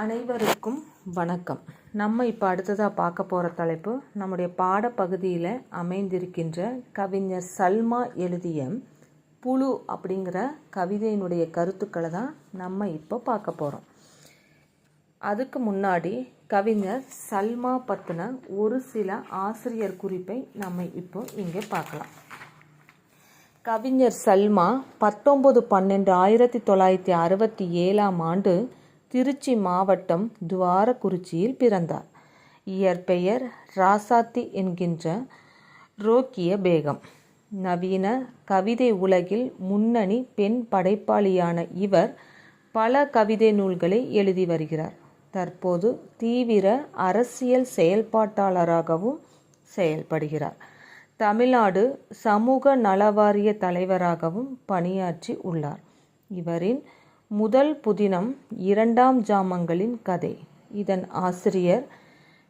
அனைவருக்கும் வணக்கம். நம்ம இப்போ அடுத்ததாக பார்க்க போகிற தலைப்பு நம்முடைய பாடப்பகுதியில் அமைந்திருக்கின்ற கவிஞர் சல்மா எழுதிய புழு அப்படிங்கிற கவிதையினுடைய கருத்துக்களை தான் நம்ம இப்போ பார்க்க போகிறோம் அதுக்கு முன்னாடி கவிஞர் சல்மா பற்றின ஒரு சில ஆசிரியர் குறிப்பை நம்ம இப்போ இங்கே பார்க்கலாம். கவிஞர் சல்மா பத்தொம்பது பன்னெண்டு ஆயிரத்தி தொள்ளாயிரத்தி அறுபத்தி ஏழாம் ஆண்டு திருச்சி மாவட்டம் துவாரகுறிச்சியில் பிறந்தார். இயற்பெயர் ராசாத்தி என்கின்ற ரோக்கிய பேகம். நவீன கவிதை உலகில் முன்னணி பெண் படைப்பாளியான இவர் பல கவிதை நூல்களை எழுதி வருகிறார். தற்போது தீவிர அரசியல் செயல்பாட்டாளராகவும் செயல்படுகிறார். தமிழ்நாடு சமூக நலவாரிய தலைவராகவும் பணியாற்றி உள்ளார். இவரின் முதல் புதினம் இரண்டாம் ஜாமங்களின் கதை. இதன் ஆசிரியர்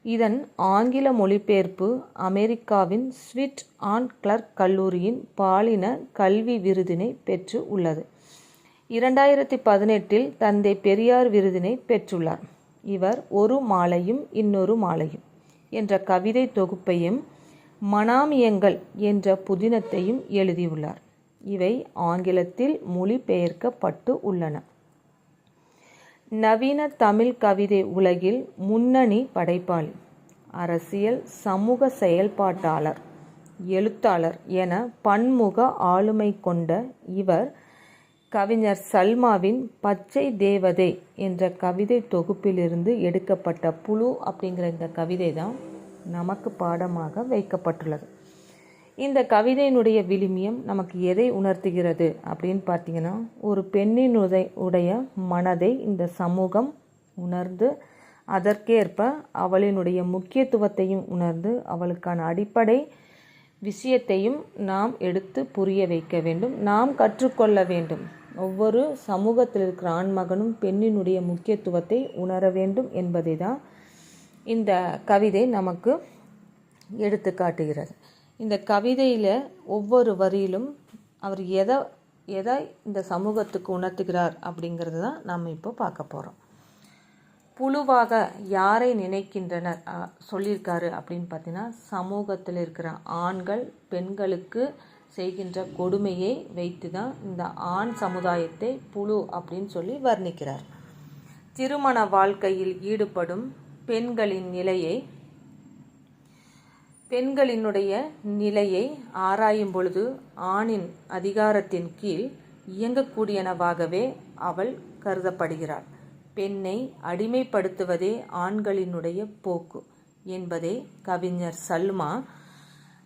இதன் ஆங்கில மொழிபெயர்ப்பு அமெரிக்காவின் ஸ்விட் ஆன் கிளர்க் கல்லூரியின் பாலின கல்வி விருதினை பெற்று உள்ளது. இரண்டாயிரத்தி பதினெட்டில் தந்தை பெரியார் விருதினை பெற்றுள்ளார். இவர் ஒரு மாலையும் இன்னொரு மாலையும் என்ற கவிதை தொகுப்பையும் மனாமியங்கள் என்ற புதினத்தையும் எழுதியுள்ளார். இவை ஆங்கிலத்தில் மொழிபெயர்க்கப்பட்டு உள்ளன. நவீன தமிழ் கவிதை உலகில் முன்னணி படைப்பாளி. அரசியல் சமூக செயல்பாட்டாளர் எழுத்தாளர் என பன்முக ஆளுமை கொண்ட இவர் கவிஞர் சல்மாவின் பச்சை தேவதை என்ற கவிதை தொகுப்பிலிருந்து எடுக்கப்பட்ட புழு அப்படிங்கிற இந்த கவிதை தான் நமக்கு பாடமாக வைக்கப்பட்டுள்ளது. இந்த கவிதையினுடைய விழுமியம் நமக்கு எதை உணர்த்துகிறது அப்படின்னு பார்த்தீங்கன்னா ஒரு பெண்ணின் உதை உடைய மனதை இந்த சமூகம் உணர்ந்து அதற்கேற்ப அவளினுடைய முக்கியத்துவத்தையும் உணர்ந்து அவளுக்கான அடிப்படை விஷயத்தையும் நாம் எடுத்து புரிய வைக்க வேண்டும். நாம் கற்றுக்கொள்ள வேண்டும். ஒவ்வொரு சமூகத்தில் இருக்கிற ஆண்மகனும் பெண்ணினுடைய முக்கியத்துவத்தை உணர வேண்டும் என்பதை தான் இந்த கவிதை நமக்கு எடுத்து காட்டுகிறது இந்த கவிதையில் ஒவ்வொரு வரியிலும் அவர் எதை எதை இந்த சமூகத்துக்கு உணர்த்துகிறார் அப்படிங்கிறது தான் நம்ம இப்போ பார்க்க போகிறோம் புழுவாக யாரை நினைக்கின்றனர்? சொல்லியிருக்காரு அப்படின்னு பார்த்தீங்கன்னா சமூகத்தில் இருக்கிற ஆண்கள் பெண்களுக்கு செய்கின்ற கொடுமையை வைத்து தான் இந்த ஆண் சமுதாயத்தை புழு அப்படின்னு சொல்லி வர்ணிக்கிறார். திருமண வாழ்க்கையில் ஈடுபடும் பெண்களின் நிலையை பெண்களினுடைய நிலையை ஆராயும் பொழுது ஆணின் அதிகாரத்தின் கீழ் இயங்கக்கூடியனவாகவே அவள் கருதப்படுகிறாள். பெண்ணை அடிமைப்படுத்துவதே ஆண்களினுடைய போக்கு என்பதை கவிஞர் சல்மா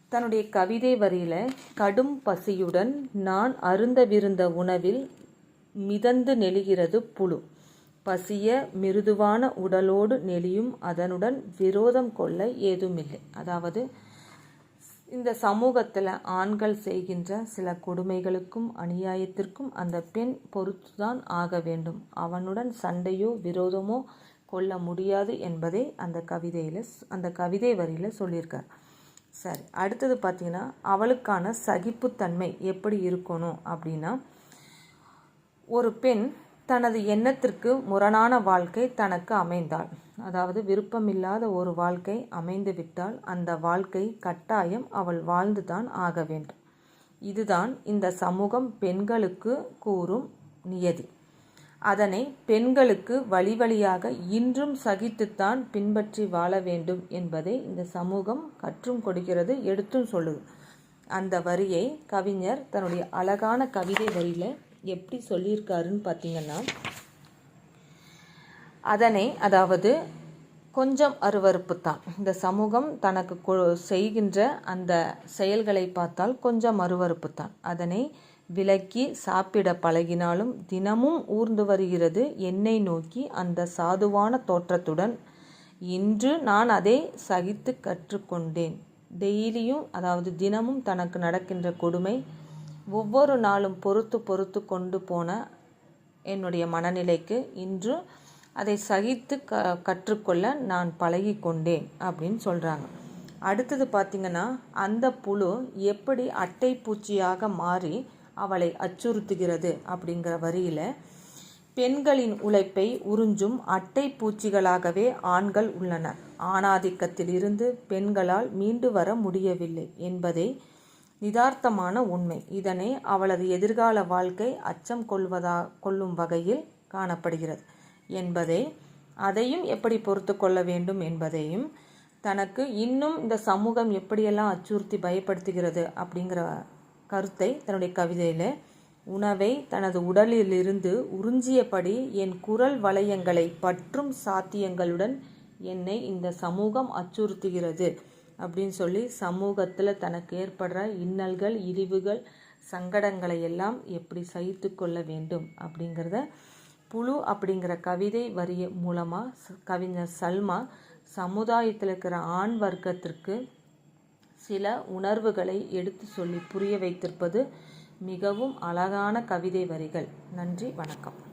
தன்னுடைய கவிதை வரியில் கடும் பசியுடன் நான் அருந்தவிருந்த உணவில் மிதந்து நெழுகிறது புழு. பசிய மிருதுவான உடலோடு நெளியும் அதனுடன் விரோதம் கொள்ள ஏதுமில்லை. அதாவது இந்த சமூகத்தில் ஆண்கள் செய்கின்ற சில கொடுமைகளுக்கும் அநியாயத்திற்கும் அந்த பெண் பொறுத்துதான் ஆக வேண்டும். அவனுடன் சண்டையோ விரோதமோ கொள்ள முடியாது என்பதை அந்த கவிதையில் அந்த கவிதை வரியில் சொல்லியிருக்கார். சரி அடுத்தது பார்த்திங்கன்னா அவளுக்கான சகிப்புத்தன்மை எப்படி இருக்கணும் அப்படின்னா ஒரு பெண் தனது எண்ணத்திற்கு முரணான வாழ்க்கை தனக்கு அமைந்தாள். அதாவது விருப்பமில்லாத ஒரு வாழ்க்கை அமைந்துவிட்டால் அந்த வாழ்க்கை கட்டாயம் அவள் வாழ்ந்துதான் ஆக வேண்டும். இதுதான் இந்த சமூகம் பெண்களுக்கு கூறும் நியதி. அதனை பெண்களுக்கு வழி வழியாக இன்றும் சகித்துத்தான் பின்பற்றி வாழ வேண்டும் என்பதை இந்த சமூகம் கற்றும் கொடுக்கிறது எடுத்தும் சொல்லுது. அந்த வரியை கவிஞர் தன்னுடைய அழகான கவிதை வரியில் எப்படி சொல்லியிருக்காருன்னு பார்த்தீங்கன்னா அதனை அதாவது கொஞ்சம் அருவறுப்பு தான். இந்த சமூகம் தனக்கு செய்கின்ற அந்த செயல்களை பார்த்தால் கொஞ்சம் அருவறுப்பு தான். அதனை விலக்கி சாப்பிட பழகினாலும் தினமும் ஊர்ந்து வருகிறது என்னை நோக்கி அந்த சாதுவான தோற்றத்துடன். இன்று நான் அதை சகித்து கற்றுக்கொண்டேன். டெய்லியும் அதாவது தினமும் தனக்கு நடக்கின்ற கொடுமை ஒவ்வொரு நாளும் பொறுத்து பொறுத்து கொண்டு போன என்னுடைய மனநிலைக்கு இன்று அதை சகித்து க கற்றுக்கொள்ள நான் பழகி கொண்டேன் அப்படின்னு சொல்கிறாங்க அடுத்தது பார்த்திங்கன்னா அந்த புழு எப்படி அட்டை பூச்சியாக மாறி அவளை அச்சுறுத்துகிறது அப்படிங்கிற வரியில் பெண்களின் உழைப்பை உறிஞ்சும் அட்டை பூச்சிகளாகவே ஆண்கள் உள்ளனர். ஆணாதிக்கத்தில் இருந்து பெண்களால் மீண்டு வர முடியவில்லை என்பதை நிதார்த்தமான உண்மை. இதனை அவளது எதிர்கால வாழ்க்கை அச்சம் கொள்வதா கொள்ளும் வகையில் காணப்படுகிறது. என்பதை அதையும் எப்படி பொறுத்து கொள்ள வேண்டும் என்பதையும் தனக்கு இன்னும் இந்த சமூகம் எப்படியெல்லாம் அச்சுறுத்தி பயப்படுத்துகிறது அப்படிங்கிற கருத்தை தன்னுடைய கவிதையில் உணவை தனது உடலிலிருந்து உறிஞ்சியபடி என் குரல் வளையங்களை பற்றும் சாத்தியங்களுடன் என்னை இந்த சமூகம் அச்சுறுத்துகிறது. அப்படின்னு சொல்லி சமூகத்தில் தனக்கு ஏற்படுற இன்னல்கள் இழிவுகள் சங்கடங்களை எல்லாம் எப்படி சகித்து கொள்ள வேண்டும் அப்படிங்கிறத புழு அப்படிங்கிற கவிதை வரிய மூலமாக கவிஞர் சல்மா சமுதாயத்தில் இருக்கிற ஆண் வர்க்கத்திற்கு சில உணர்வுகளை எடுத்து சொல்லி புரிய வைத்திருப்பது மிகவும் அழகான கவிதை வரிகள். நன்றி வணக்கம்.